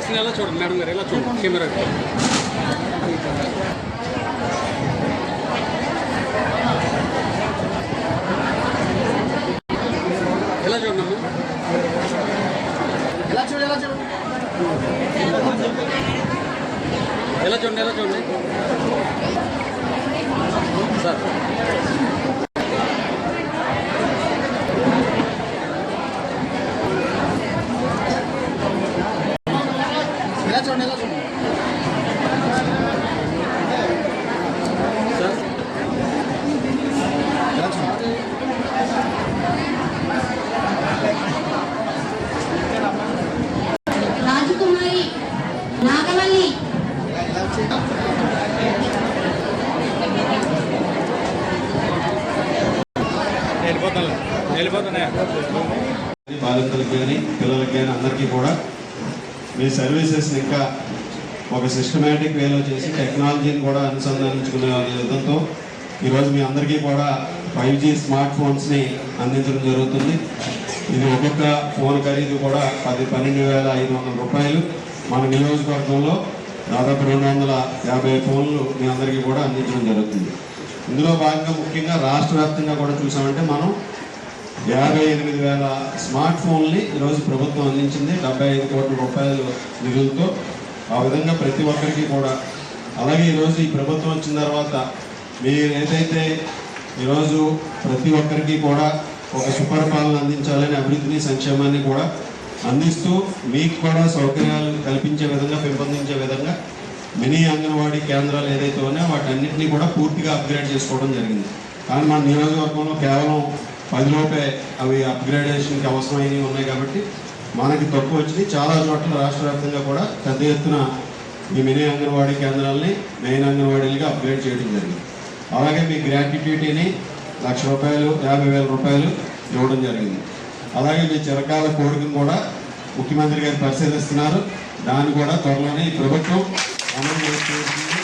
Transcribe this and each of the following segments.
Phone తీసుకునేలా చూడండి madam గారు ఇలా చూడండి కెమెరా ఎలా చూడండి ఎలా చూడు ఎలా చూడు? ఎలా చూడండి ఎలా చూడండి? సార్ ఎలా చూడండి ఎలా చూడండి సార్ ఎలా చూడండి రాజకుమారి నాగవల్లి ఎలా కానీ పిల్లలకి కానీ అందరికీ కూడా మీ సర్వీసెస్ని ఇంకా ఒక సిస్టమేటిక్ వేలో చేసి టెక్నాలజీని కూడా అనుసంధానించుకునే విధంతో ఈరోజు మీ అందరికీ కూడా ఫైవ్ జీ స్మార్ట్ ఫోన్స్ని అందించడం జరుగుతుంది. ఇది ఒక్కొక్క ఫోన్ ఖరీదు కూడా పది పన్నెండు వేల ఐదు వందల రూపాయలు మన నియోజకవర్గంలో దాదాపు రెండు వందల యాభై ఫోన్లు మీ అందరికీ కూడా అందించడం జరుగుతుంది. ఇందులో భాగంగా ముఖ్యంగా రాష్ట్ర వ్యాప్తంగా కూడా చూసామంటే మనం యాభై ఎనిమిది వేల స్మార్ట్ ఫోన్ని ఈరోజు ప్రభుత్వం అందించింది. డెబ్బై ఐదు కోట్ల రూపాయలు నిధులతో ఆ విధంగా ప్రతి ఒక్కరికి కూడా. అలాగే ఈరోజు ఈ ప్రభుత్వం వచ్చిన తర్వాత మీరు ఏదైతే ఈరోజు ప్రతి ఒక్కరికి కూడా ఒక సుపరిపాలన అందించాలని అభివృద్ధిని సంక్షేమాన్ని కూడా అందిస్తూ మీకు కూడా సౌకర్యాలు కల్పించే విధంగా పెంపొందించే విధంగా మినీ అంగన్వాడీ కేంద్రాలు ఏదైతే ఉన్నాయో వాటన్నింటినీ కూడా పూర్తిగా అప్గ్రేడ్ చేసుకోవడం జరిగింది. కానీ మన నియోజకవర్గంలో కేవలం పదిలోపే అవి అప్గ్రేడేషన్కి అవసరమైనవి ఉన్నాయి కాబట్టి మనకి తక్కువ వచ్చింది చాలా చోట్ల రాష్ట్ర వ్యాప్తంగా కూడా పెద్ద ఎత్తున ఈ మినీ అంగన్వాడీ కేంద్రాలని మెయిన్ అంగన్వాడీలుగా అప్గ్రేడ్ చేయడం జరిగింది. అలాగే మీ గ్రాట్యుటీని లక్ష రూపాయలు యాభై వేల రూపాయలు ఇవ్వడం జరిగింది. అలాగే మీ చిరకాల కోరికను కూడా ముఖ్యమంత్రి గారు పరిశీలిస్తున్నారు. దాన్ని కూడా త్వరలోనే ఈ ప్రభుత్వం అమలు చేస్తుంది.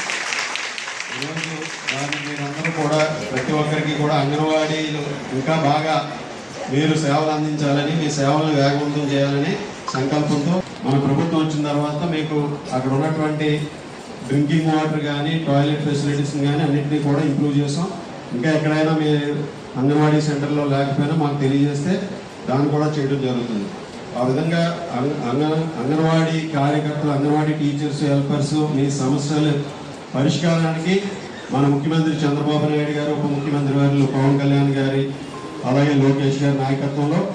ఈరోజు దాన్ని మీరందరూ కూడా ప్రతి ఒక్కరికి కూడా అంగన్వాడీలు ఇంకా బాగా మీరు సేవలు అందించాలని మీ సేవలను వేగవంతం చేయాలని సంకల్పంతో మన ప్రభుత్వం వచ్చిన తర్వాత మీకు అక్కడ ఉన్నటువంటి డ్రింకింగ్ వాటర్ కానీ టాయిలెట్ ఫెసిలిటీస్ కానీ అన్నింటినీ కూడా ఇంప్రూవ్ చేసాం. ఇంకా ఎక్కడైనా మీ అంగన్వాడీ సెంటర్లో లేకపోయినా మాకు తెలియజేస్తే దాన్ని కూడా చేయడం జరుగుతుంది. ఆ విధంగా అంగ- అంగ- అంగన్వాడీ కార్యకర్తలు అంగన్వాడీ టీచర్స్ హెల్పర్స్ మీ సమస్యలు పరిష్కారానికి మన ముఖ్యమంత్రి చంద్రబాబు నాయుడు గారు ఉప ముఖ్యమంత్రి వారు పవన్ కళ్యాణ్ గారి అలాగే లోకేష్ గారి నాయకత్వంలో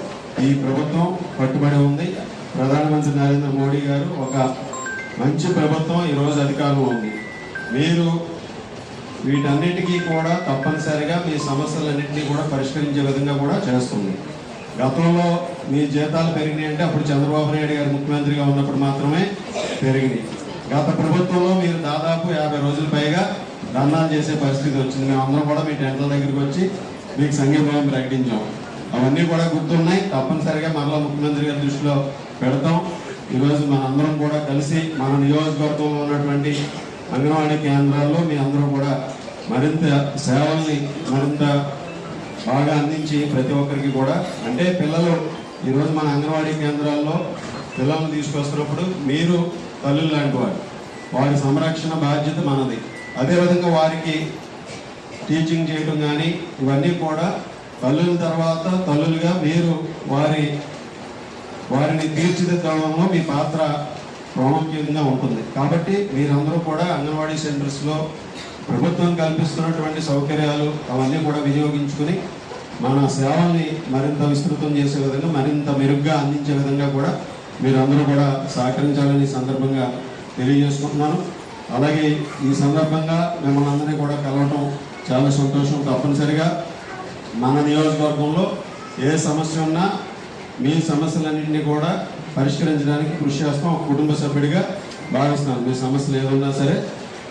ఈ ప్రభుత్వం పట్టుబడి ఉంది. ప్రధానమంత్రి నరేంద్ర మోడీ గారు ఒక మంచి ప్రభుత్వం ఈరోజు అధికారంలో ఉంది. మీరు వీటన్నిటికీ కూడా తప్పనిసరిగా మీ సమస్యలన్నింటినీ కూడా పరిష్కరించే విధంగా కూడా చేస్తుంది. గతంలో మీ జీతాలు పెరిగినాయి అంటే అప్పుడు చంద్రబాబు నాయుడు గారు ముఖ్యమంత్రిగా ఉన్నప్పుడు మాత్రమే పెరిగినాయి. గత ప్రభుత్వంలో మీరు దాదాపు యాభై రోజుల పైగా దండాలు చేసే పరిస్థితి వచ్చింది. మేము అందరం కూడా మీ టెంట్ల దగ్గరికి వచ్చి మీకు సంఘీభావం ప్రకటించాం. అవన్నీ కూడా గుర్తున్నాయి. తప్పనిసరిగా మరలా ముఖ్యమంత్రి గారి దృష్టిలో పెడతాం. ఈరోజు మనందరం కూడా కలిసి మన నియోజకవర్గంలో ఉన్నటువంటి అంగన్వాడీ కేంద్రాల్లో మీ అందరూ కూడా మరింత సేవల్ని మరింత బాగా అందించి ప్రతి ఒక్కరికి కూడా. అంటే పిల్లలు ఈరోజు మన అంగన్వాడీ కేంద్రాల్లో పిల్లల్ని తీసుకొస్తున్నప్పుడు మీరు తల్లులు లాంటి వారు. వారి సంరక్షణ బాధ్యత మనది. అదేవిధంగా వారికి టీచింగ్ చేయడం కానీ ఇవన్నీ కూడా తల్లుల తర్వాత తల్లులుగా మీరు వారి వారిని తీర్చిదిద్దడంలో మీ పాత్ర ప్రాముఖ్యంగా ఉంటుంది. కాబట్టి మీరందరూ కూడా అంగన్వాడీ సెంటర్స్లో ప్రభుత్వం కల్పిస్తున్నటువంటి సౌకర్యాలు అవన్నీ కూడా వినియోగించుకుని మన సేవల్ని మరింత విస్తృతం చేసే విధంగా మరింత మెరుగ్గా అందించే విధంగా కూడా మీరందరూ కూడా సహకరించాలని సందర్భంగా తెలియజేసుకుంటున్నాను. అలాగే ఈ సందర్భంగా మిమ్మల్ని అందరినీ కూడా కలవటం చాలా సంతోషం తప్పనిసరిగా. మన నియోజకవర్గంలో ఏ సమస్య ఉన్నా మీ సమస్యలన్నింటినీ కూడా పరిష్కరించడానికి కృషి చేస్తాం. ఒక కుటుంబ సభ్యుడిగా భావిస్తున్నాను. మీ సమస్యలు ఏదన్నా సరే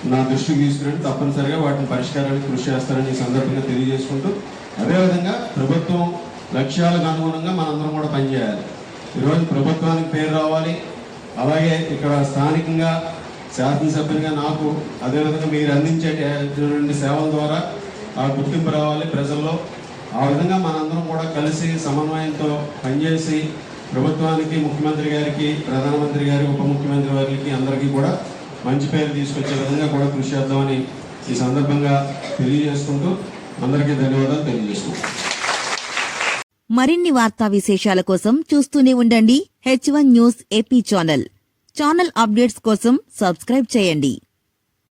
నా దృష్టికి తీసుకురండి. తప్పనిసరిగా వాటిని పరిష్కారానికి కృషి చేస్తారని ఈ సందర్భంగా తెలియజేసుకుంటూ అదేవిధంగా ప్రభుత్వం లక్ష్యాలకు అనుగుణంగా మనందరం కూడా పనిచేయాలి. ఈరోజు ప్రభుత్వానికి పేరు రావాలి. అలాగే ఇక్కడ స్థానికంగా శాసనసభ్యునిగా నాకు అదేవిధంగా మీరు అందించేటువంటి సేవల ద్వారా ఆ గుర్తింపు రావాలి ప్రజల్లో. ఆ విధంగా మనందరం కూడా కలిసి సమన్వయంతో పనిచేసి ప్రభుత్వానికి ముఖ్యమంత్రి గారికి ప్రధానమంత్రి గారి ఉప ముఖ్యమంత్రి వారికి అందరికీ కూడా మంచి పేరు తీసుకొచ్చే విధంగా కూడా కృషి చేద్దామని ఈ సందర్భంగా తెలియజేసుకుంటూ అందరికీ ధన్యవాదాలు తెలియజేస్తున్నాం. మరిన్ని వార్తా విశేషాల కోసం చూస్తూనే ఉండండి H one news AP channel channel updates కోసం సబ్స్క్రైబ్ చేయండి.